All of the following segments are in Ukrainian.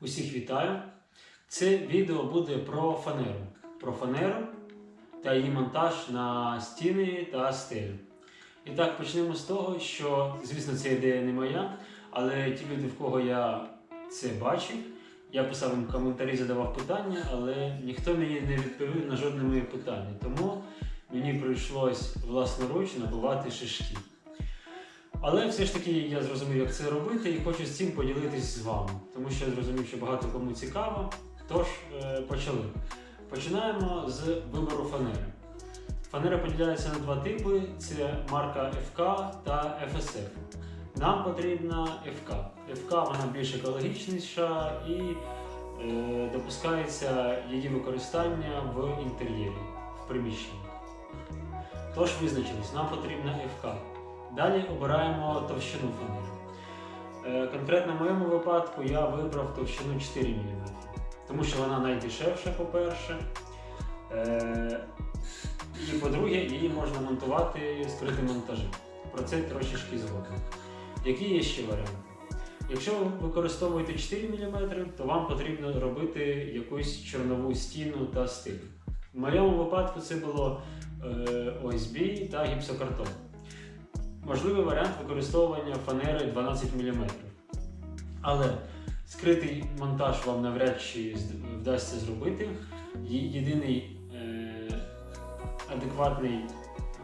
Усіх вітаю. Це відео буде про фанеру. Про фанеру та її монтаж на стіни та стелю. І так, почнемо з того, що, звісно, ця ідея не моя, але ті люди, в кого я це бачив, я писав їм коментарі, задавав питання, але ніхто мені не відповів на жодне моє питання. Тому мені прийшлось власноруч набувати шишки. Але все ж таки я зрозумів, як це робити, і хочу з цим поділитись з вами, тому що я зрозумів, що багато кому цікаво. Тож е, почали. Починаємо з вибору фанери. Фанера поділяється на два типи: це марка FK та FSF. Нам потрібна FK. FK вона більш екологічніша і е, допускається її використання в інтер'єрі, в приміщенні. Тож визначились, нам потрібна FK. Далі обираємо товщину фанери. Конкретно в моєму випадку я вибрав товщину 4 мм, тому що вона найдешевша, по-перше. Е, І по-друге, її можна монтувати скритим монтажем. Про це трошечки згодом. Які є ще варіанти? Якщо ви використовуєте 4 мм, то вам потрібно робити якусь чорнову стіну та стиль. В моєму випадку це було е, ОСБ та гіпсокартон. Можливий варіант використовування фанери 12 мм. Але скритий монтаж вам навряд чи вдасться зробити. Єдиний е, адекватний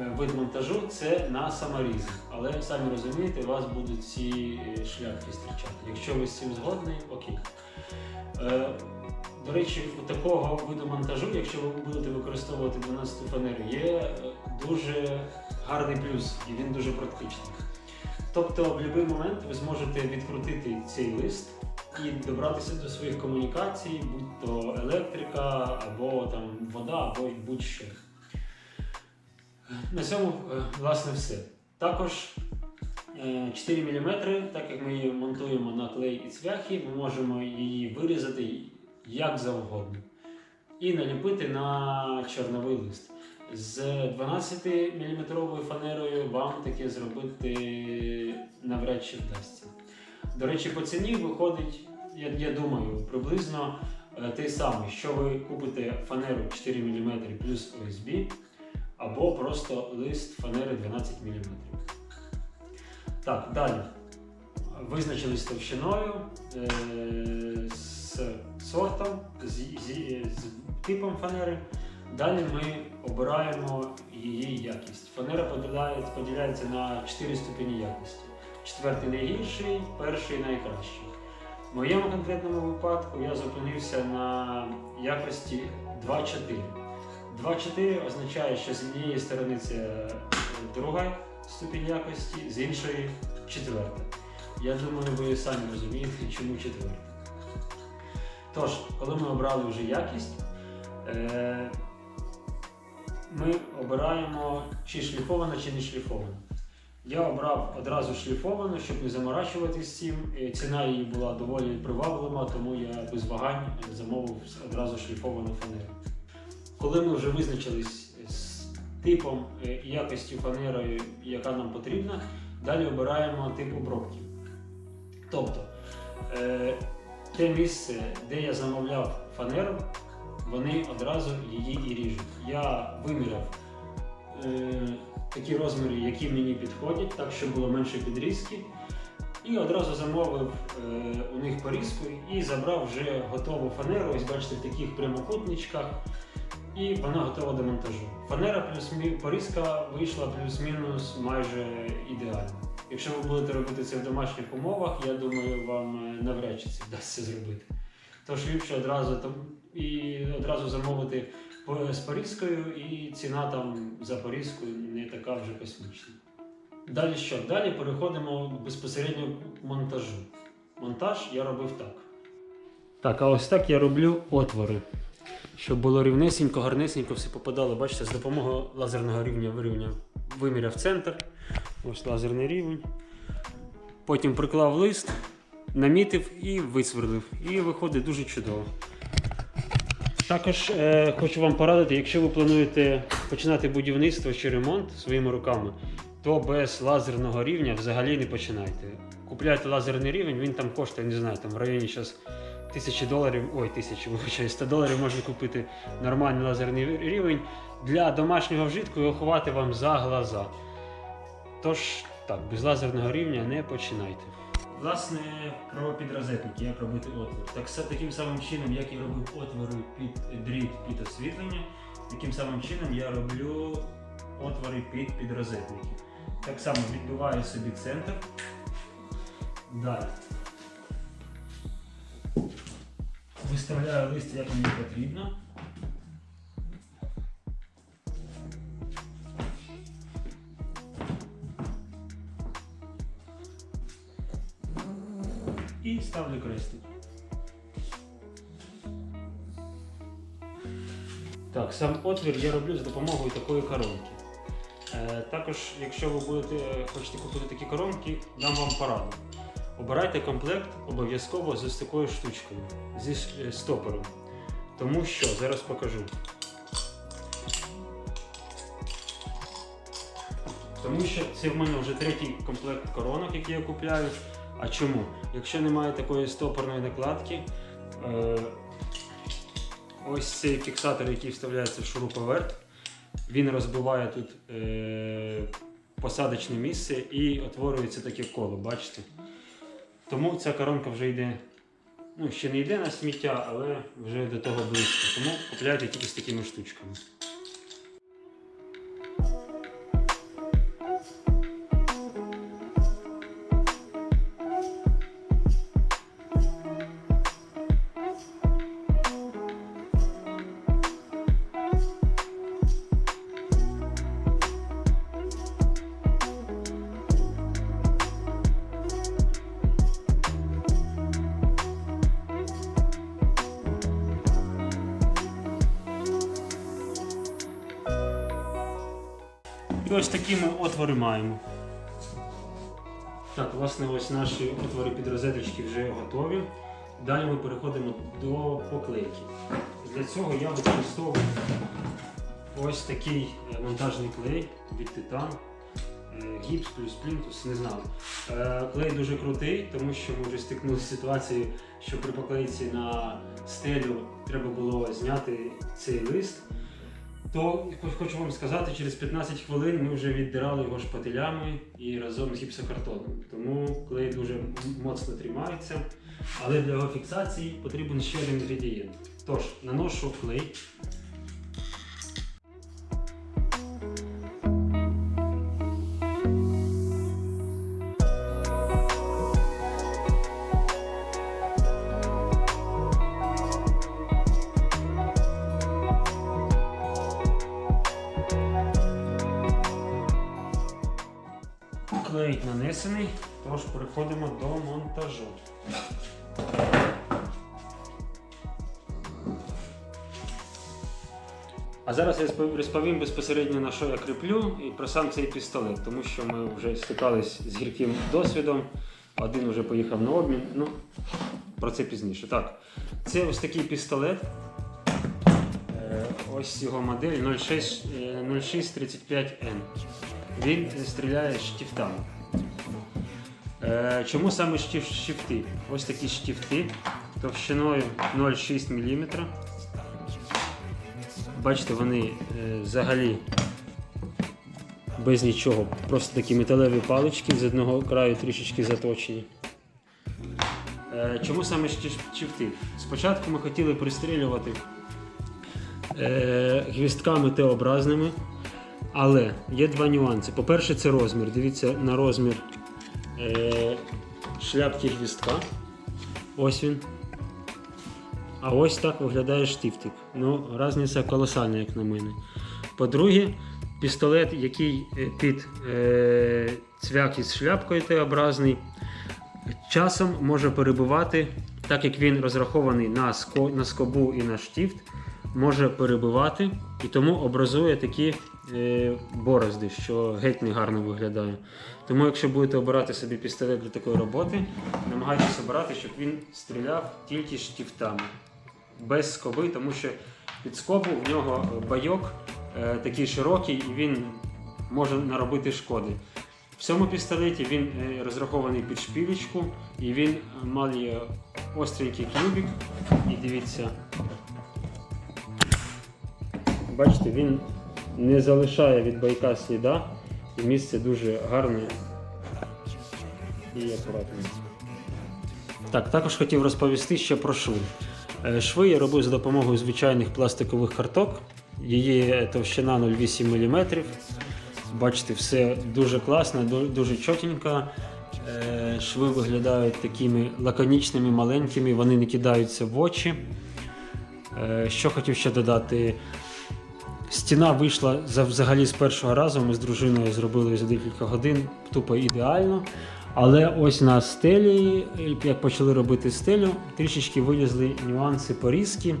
е, вид монтажу це на саморізи. Але самі розумієте, у вас будуть ці е, шляпки стирчати. Якщо ви з цим згодні, окей. Е, до речі, у такого виду монтажу, якщо ви будете використовувати 12 фанеру, є е, дуже гарний плюс і він дуже практичний. Тобто в будь-який момент ви зможете відкрутити цей лист і добратися до своїх комунікацій, будь то електрика, або там вода, або будь-що. На цьому, е, власне, все. Також е, 4 мм, так як ми її монтуємо на клей і цвяхи, ми можемо її вирізати як завгодно і наліпити на чорновий лист. З 12 мм фанерою вам таке зробити навряд чи вдасться. До речі, по ціні виходить, я, я думаю, приблизно е, те саме, що ви купите фанеру 4 мм плюс ОСБ, або просто лист фанери 12 мм. Так, далі. Визначились товщиною, е, з сортом, з, з, з типом фанери. Далі ми обираємо її якість. Фанера поділяється, на 4 ступені якості. Четвертий найгірший, перший найкращий. В моєму конкретному випадку я зупинився на якості 2-4. 2-4 означає, що з однієї сторони це е, друга ступінь якості, з іншої четверта. Я думаю, ви самі розумієте, чому четверта. Тож, коли ми обрали вже якість, е, ми обираємо чи шліфовано, чи не шліфовано. Я обрав одразу шліфовану, щоб не заморачуватись з цим. Е, Ціна її була доволі приваблива, тому я без вагань замовив одразу шліфовану фанеру. Коли ми вже визначились з типом е, і якістю фанери, яка нам потрібна, далі обираємо тип обробки. Тобто е, те місце, де я замовляв фанеру, вони одразу її і ріжуть. Я виміряв е, такі розміри, які мені підходять, так щоб було менше підрізки. І одразу замовив е, у них порізку і забрав вже готову фанеру. Ось бачите, в таких прямокутничках. І вона готова до монтажу. Фанера плюс порізка вийшла плюс-мінус майже ідеально. Якщо ви будете робити це в домашніх умовах, я думаю, вам е, навряд чи це вдасться зробити. Тож ліпше одразу там і одразу замовити з порізкою, і ціна там за не така вже космічна. Далі що? Далі переходимо безпосередньо к монтажу. Монтаж я робив так. Так, а ось так я роблю отвори. Щоб було рівнесенько, гарнесенько все попадало. Бачите, з допомогою лазерного рівня вирівняв, виміряв центр. Ось лазерний рівень. Потім приклав лист, намітив і висверлив. І виходить дуже чудово. Також е, хочу вам порадити, якщо ви плануєте починати будівництво чи ремонт своїми руками, то без лазерного рівня взагалі не починайте. Купляйте лазерний рівень, він там коштує, не знаю, там в районі зараз тисячі доларів, ой, тисячі, вибачаю, 100 доларів можна купити нормальний лазерний рівень. Для домашнього вжитку його ховати вам за глаза. Тож, так, без лазерного рівня не починайте. Власне, про підрозетники, як робити отвір. Так, таким самим чином, як я робив отвори під дріт під освітлення, таким самим чином я роблю отвори під підрозетники. Так само відбиваю собі центр. Далі. Виставляю лист, як мені потрібно. Отвір я роблю за допомогою такої коронки. Е, також, якщо ви будете е, хочете купити такі коронки, дам вам пораду. Обирайте комплект обов'язково з такою штучкою, зі е, стопором. Тому що зараз покажу. Тому що це в мене вже третій комплект коронок, який я купляю. А чому? Якщо немає такої стопорної накладки, ось цей фіксатор, який вставляється в шуруповерт, він розбиває тут е, посадочне місце і утворюється таке коло, бачите? Тому ця коронка вже йде, ну ще не йде на сміття, але вже до того близько. Тому купляйте тільки з такими штучками. Ось такі ми отвори маємо. Так, власне, ось наші отвори під розеточки вже готові. Далі ми переходимо до поклейки. Для цього я використовую ось такий е, монтажний клей від Titan. Е, Гіпс плюс плінтус, не знаю. Е, Клей дуже крутий, тому що ми вже стикнулися з ситуацією, що при поклейці на стелю треба було зняти цей лист. То хочу вам сказати, через 15 хвилин ми вже віддирали його шпателями і разом з гіпсокартоном. Тому клей дуже моцно тримається. Але для його фіксації потрібен ще один інгредієнт. Тож, наношу клей. Клей нанесений, тож переходимо до монтажу. А зараз я розповім безпосередньо на що я кріплю і про сам цей пістолет, тому що ми вже стикались з гірким досвідом. Один вже поїхав на обмін. Ну, про це пізніше. Так, це ось такий пістолет. Е, Ось його модель 06, е, 0635N. Він стріляє штифтами. Е, Чому саме штиф- штифти? Ось такі штифти товщиною 0,6 мм. Бачите, вони е, взагалі без нічого. Просто такі металеві палички з одного краю трішечки заточені. Е, Чому саме штифти? Спочатку ми хотіли пристрілювати гвістками Т-образними. Але є два нюанси. По-перше, це розмір. Дивіться на розмір шляпки гвістка. Ось він. А ось так виглядає штифтик. Ну, різниця колосальна, як на мене. По-друге, пістолет, який е, під е, цвях із шляпкою Т-образний, часом може перебивати, так як він розрахований на, ско, на скобу і на штифт, може перебивати і тому образує такі е, борозди, що геть не гарно виглядає. Тому, якщо будете обирати собі пістолет для такої роботи, намагайтеся обирати, щоб він стріляв тільки штифтами, без скоби, тому що під скобу в нього байок е, такий широкий і він може наробити шкоди. В цьому пістолеті він е, розрахований під шпілечку і він має остренький кубик. І дивіться. Бачите, він не залишає від байка сліда. І місце дуже гарне і акуратне. Так, також хотів розповісти ще про шви. Е, Шви я робив за допомогою звичайних пластикових карток. Її товщина 0,8 мм. Бачите, все дуже класно, дуже чотенько. Е, Шви виглядають такими лаконічними, маленькими, вони не кидаються в очі. Е, Що хотів ще додати? Стіна вийшла взагалі з першого разу. Ми з дружиною зробили за декілька годин, тупо ідеально. Але ось на стелі, як почали робити стелю, трішечки вилізли нюанси порізки.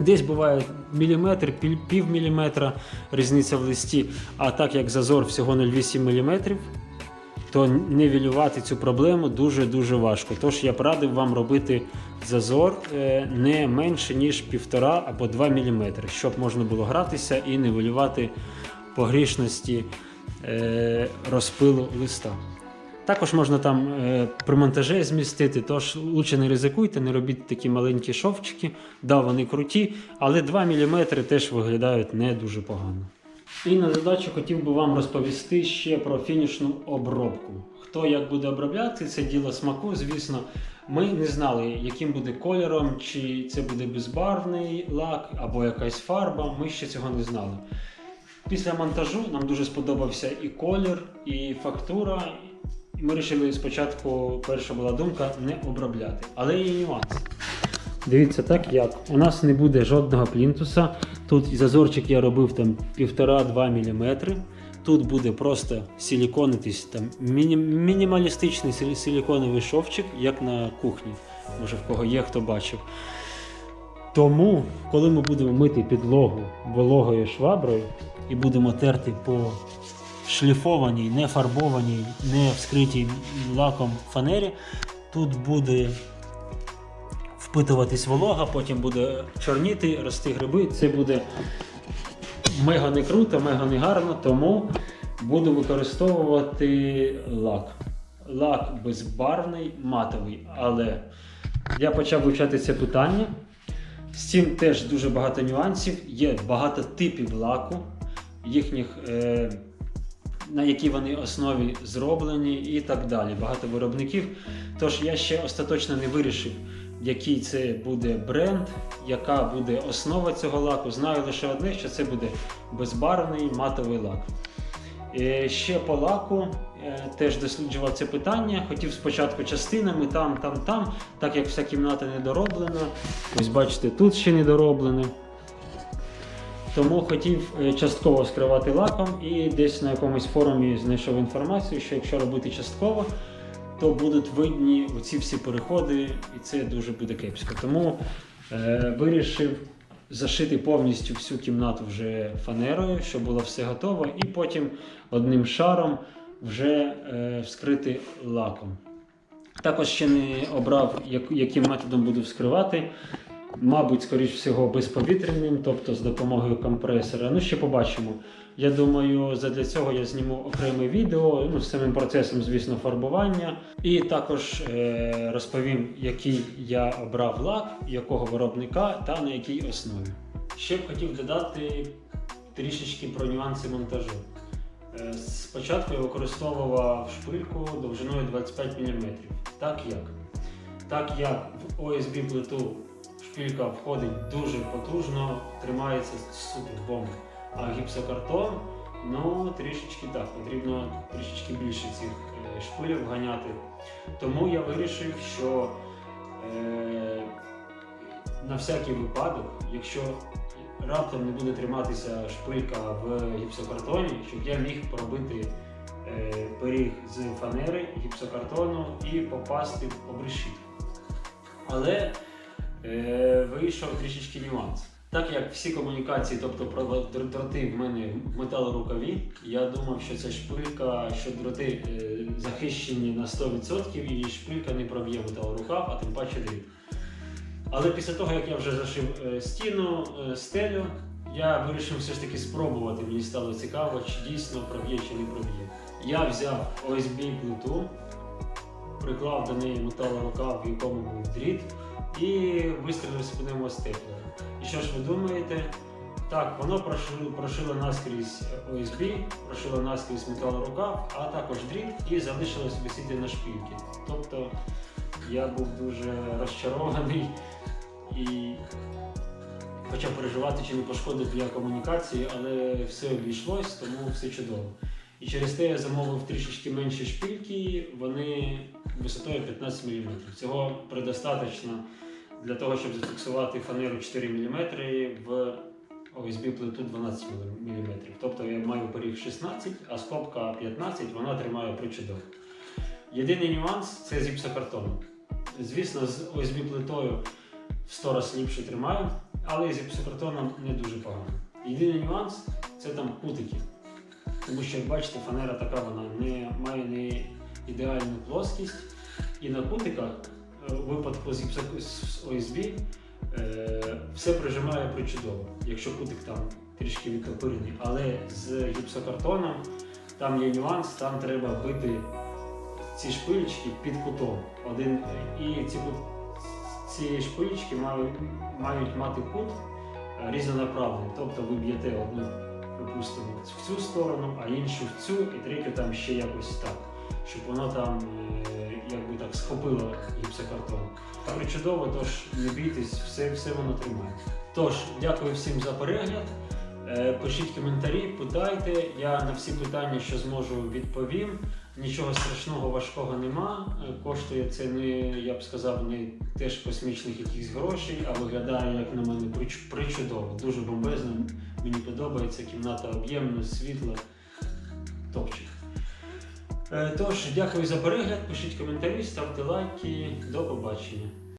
Десь буває міліметр, пів- міліметра різниця в листі, а так як зазор всього 0,8 мм, то нивелювати цю проблему дуже-дуже важко. Тож я б радив вам робити зазор е, не менше, ніж 1,5 або 2 мм, щоб можна було гратися і нивелювати погрішності е, розпилу листа. Також можна там е, при монтажі змістити, тож лучше не ризикуйте, не робіть такі маленькі шовчики. Да, вони круті, але 2 мм теж виглядають не дуже погано. І на задачу хотів би вам розповісти ще про фінішну обробку. Хто як буде обробляти, це діло смаку, звісно. Ми не знали, яким буде кольором, чи це буде безбарвний лак або якась фарба. Ми ще цього не знали. Після монтажу нам дуже сподобався і колір, і фактура. Ми вирішили спочатку, перша була думка, не обробляти. Але є нюанс. Дивіться, так як. У нас не буде жодного плінтуса. Тут зазорчик я робив там 1,5-2 мм. Тут буде просто силіконитись, там міні- мінімалістичний силі- силіконовий шовчик, як на кухні. Може в кого є, хто бачив. Тому, коли ми будемо мити підлогу вологою шваброю і будемо терти по шліфованій, не фарбованій, не вскритій лаком фанері, тут буде впитуватись волога, потім буде чорніти, рости гриби. Це буде мега не круто, мега не гарно, тому буду використовувати лак. Лак безбарвний, матовий, але я почав вивчати це питання. З цим теж дуже багато нюансів. Є багато типів лаку, їхніх, е, на якій вони основі зроблені і так далі. Багато виробників. Тож я ще остаточно не вирішив, який це буде бренд, яка буде основа цього лаку. Знаю лише одне, що це буде безбарвний матовий лак. Е, Ще по лаку е, теж досліджував це питання. Хотів спочатку частинами, там, там, там, так як вся кімната не дороблена. Ось бачите, тут ще не дороблено. Тому хотів е, частково скривати лаком і десь на якомусь форумі знайшов інформацію, що якщо робити частково, то будуть видні оці всі переходи, і це дуже буде кепсько. Тому е, вирішив зашити повністю всю кімнату вже фанерою, щоб було все готово, і потім одним шаром вже е, вскрити лаком. Також ще не обрав, як- яким методом буду вскривати. Мабуть, скоріш всього, безповітряним, тобто з допомогою компресора. Ну, ще побачимо. Я думаю, задля цього я зніму окреме відео ну, з самим процесом, звісно, фарбування. І також е, розповім, який я обрав лак, якого виробника та на якій основі. Ще б хотів додати трішечки про нюанси монтажу. Е, Спочатку я використовував шпильку довжиною 25 мм. Так як? Так як в OSB плиту шпилька входить дуже потужно, тримається супер бомба. А гіпсокартон, ну трішечки так, потрібно трішечки більше цих е, шпилів ганяти. Тому я вирішив, що е, на всякий випадок, якщо раптом не буде триматися шпилька в гіпсокартоні, щоб я міг пробити е, пиріг з фанери, гіпсокартону і попасти в обрешітку. Але е, вийшов трішечки нюанс. Так як всі комунікації, тобто дроти в мене металорукаві, я думав, що це шпилька, що дроти е, захищені на 100% і шпилька не проб'є металорукав, а тим паче дріт. Але після того, як я вже зашив е, стіну, е, стелю, я вирішив все ж таки спробувати. Мені стало цікаво, чи дійсно проб'є, чи не проб'є. Я взяв OSB плиту приклав до неї металорукав, в якому був дріт, і вистрілив з пневмостеплера. Що ж ви думаєте? Так, воно прошило, прошило наскрізь ОСБ, прошило наскрізь металорукав, а також дріт і залишилось висіти на шпильки. Тобто я був дуже розчарований і почав переживати, чи не пошкодив я комунікації, але все обійшлось, тому все чудово. І через те я замовив трішечки менші шпильки, вони висотою 15 мм. Цього предостаточно для того, щоб зафіксувати фанеру 4 мм в ОСБ плиту 12 мм. Тобто я маю поріг 16, а скобка 15, вона тримає причудово. Єдиний нюанс це з гіпсокартоном. Звісно, з ОСБ плитою в 100 разів ліпше тримаю, але з гіпсокартоном не дуже погано. Єдиний нюанс це там кутики. Тому що, як бачите, фанера така вона не має не ідеальну плоскість. І на кутиках, випадку з, ОСБ, е, все прижимає причудово, якщо кутик там трішки відтопирений. Але з гіпсокартоном там є нюанс, там треба бити ці шпилечки під кутом. Один, і ці, ці шпилечки мають, мають мати кут е, різнонаправлений. Тобто ви б'єте одну, припустимо, в цю сторону, а іншу в цю, і третю там ще якось так, щоб воно там е, якби так схопило гіпсокартон. Причудово, тож не бійтесь, все, все воно тримає. Тож, дякую всім за перегляд. Е, Пишіть коментарі, питайте. Я на всі питання, що зможу, відповім. Нічого страшного, важкого нема. Е, Коштує це не, я б сказав, не теж космічних якихось грошей, а виглядає, як на мене, прич- причудово. Дуже бомбезно. Мені подобається, кімната об'ємна, світла, топчик. Е, Тож, дякую за перегляд, пишіть коментарі, ставте лайки. До побачення.